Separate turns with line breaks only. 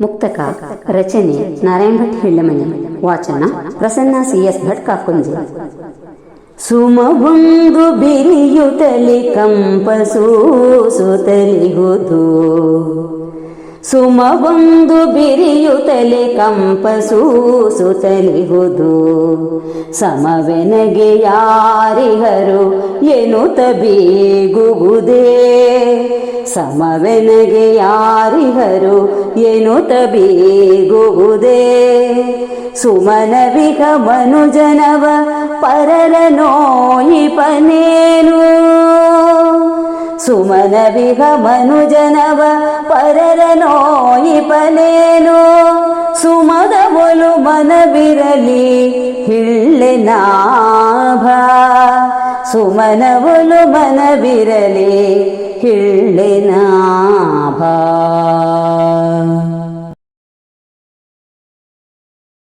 ಮುಕ್ತಕ, ರಚನೆ, ನಾರಾಯಣ ಭಟ್ ಹಿಳ್ಳಮನಿ, ವಾಚನ, Prasanna C S Bhat Kakunji. ಬಿರಿಯುತಲಿ ಬಿರಿಯುತ್ತಲಿ ಕಂಪಸೂಸುತ್ತಲಿಹುದು ಸುಮವೊಂದು ಬಿರಿಯುತಲೆ ಕಂಪಸೂಸುತ್ತಲಿಹುದು ಸಮವೆನಗೆ ಯಾರಿಹರು ಏನು ಬೀಗುವುದೇ? ಸಮವೆನಗೆ ಯಾರಿಹರು ಎನ್ನುತ್ತ ಬೀಗುವುದೇ ಸುಮನವಿಗ ಮನುಜನವ ಪರರ ನೋಯಿಪನೇನು ಸುಮನವಿಗ ಮನುಜನವ ಪರರ ನೋಯಿಪನೇನು ಸುಮದ ಒಲು ಮನವಿರಲಿ ಹಿಳ್ಳೆನಾಭ ಸುಮನ ಒಲು ಮನವಿರಲಿ ಹಿಳ್ಳೆನಾಭ